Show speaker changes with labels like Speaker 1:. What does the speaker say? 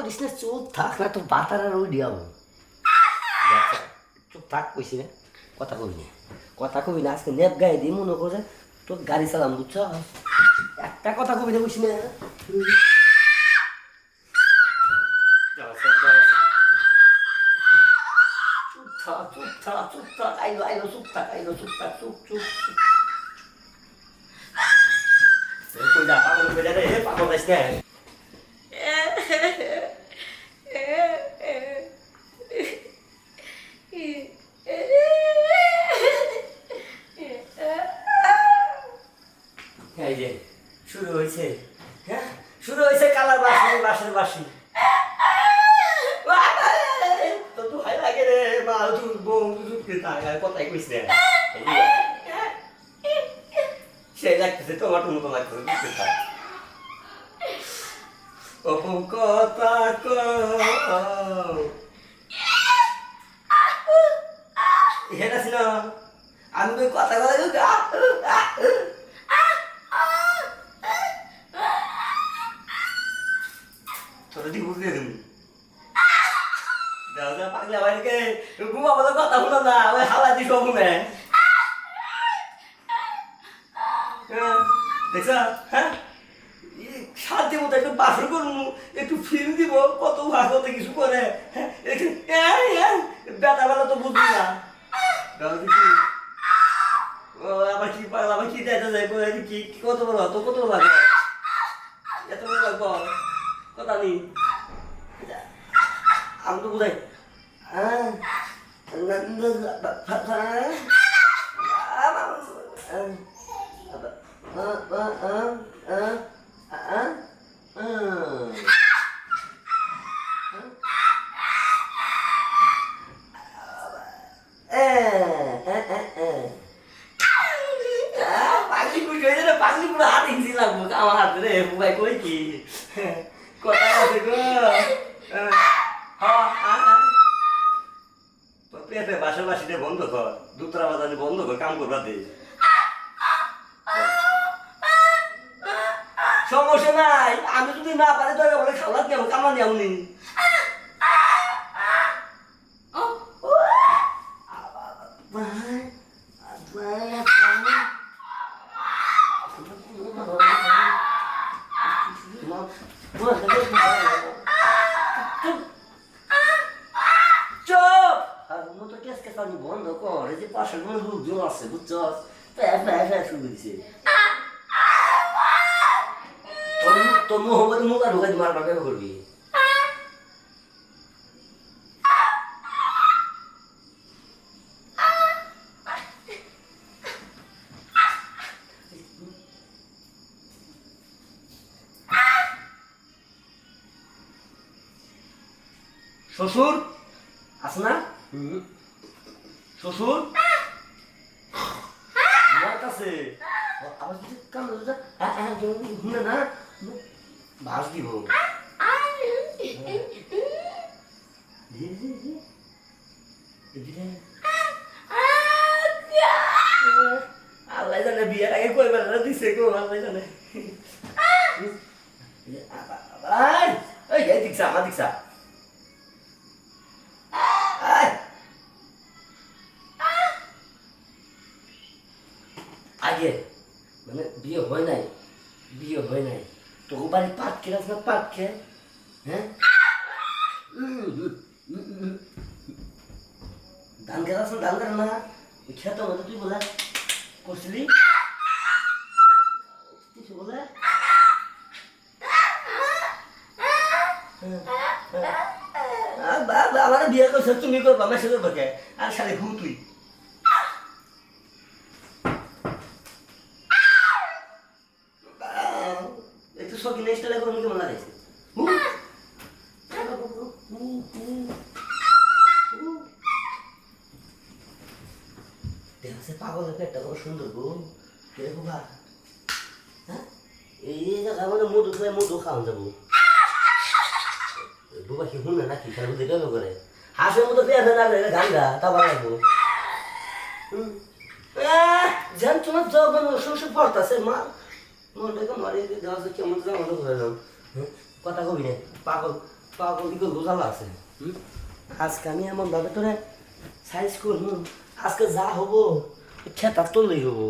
Speaker 1: করিস না চুপ থাক না তো বাতার আর ওই চুপ থাক কইছি না কথা কবি না। কথা কবি না আজকে নেপ গায়ে দিই মনে করে তোর গাড়ি চালাম বুঝছ? একটা কথা কবি না কইছি না। চুপ থাক চুপ থাক আইলো আইলো চুপ থাক আইলো চুপ থাক চুপ চুপ। চুপ কই যা পাগল কই যা রে পাগল যাইস এই যে, শুরু হয়েছে। হ্যাঁ শুরু হয়েছে কালার বাসি, বাসের বাসি। তো তো হাই লাগে রে মা তুই বউ তুই তাই কথাই কইস না। সেই লাগতেছে, তোমার মতো লাগতেছে, বুঝতে পার অপু কথা কও। হেটা ছিল আমি কথা কথা তোরা ঠিক বুঝতে তুমি দাও যা পাগলা বাড়িকে ঘুমা বলে কথা বলো না ওই হাওয়া দি সব ঘুমে দেখছ? হ্যাঁ? একটু দিব, কত কিছু করে। হ্যাঁ বেলা তো বুঝবি না। আবার কি আবার কি কি কত বড় তো কত বড় লাগে কথা নেই আমি তো বুঝাই আহ, না- না- বা- বা- বা- আহ, বা- আহ, আহ, আহ, আহ, আহ, আহ, আহ। Eh, eh, eh, eh. Ah, পাগলি কুড়ি হয়ে যাবে পাগলি পুরো হাত ইঞ্চি লাগবো আমার হাত রে বুবাই কই কি কথা আছে গো পেটে বাসা বাসিটা বন্ধ কর দুতরা বাজানি বন্ধ কর, কাম করবা দে। সমস্যা নাই, আমি যদি না পারি তো বলে খাওয়া দিয়ে কামা দিয়ে আমি চুপ আর মতো কেস কেস আমি বন্ধ কর এই যে পাশের মনে লোকজন আছে বুঝছস প্যা প্যা প্যা শুরু দিছে তোর মুখ- হবে মুখ আর ঢুকাই মারবার কেন করবি? শ্বশুর আছে না? শ্বশুর আমার কাছে আবার যদি কাম শুনে না। ভাস দিব আল্লাহ জানে মানে বিয়ে হয় নাই। বিয়ে হয় নাই। তোকে বাড়ি পাট খেয়ে না, পাট খেয়ে। হ্যাঁ। ধান খেতে আসলে ধান খেতে না। ওই খেত তুই বলে, করছিলি? কিছু বলে? আমার বিয়ে করছে, তুমি করবা মেসে করব কে আর সালে ঘু তুই। হু? হু, হু, হু। দেখছে পাগলের পেটটা কত সুন্দর গো। কে বাবা হ্যাঁ? এই জায়গা মানে মধু খেলে মধু খাওয়া যাব। বুবা কি শুনে নাকি? তার বুঝে করে? হাঁসের মতো পেয়ে না গেলে গান গা তা ভালো লাগবো। জান তোমার জব শ্বশুর পড়তাছে মা। মনটাকে মারিয়ে দিয়ে দেওয়া কেমন জামা তো করে কথা কবি পাগল পাগল দিকে রোজালা আছে? আজকে আমি এমন ভাবে তোরে সাইজ করব, আজকে যা হব, খেতার তো লই হব।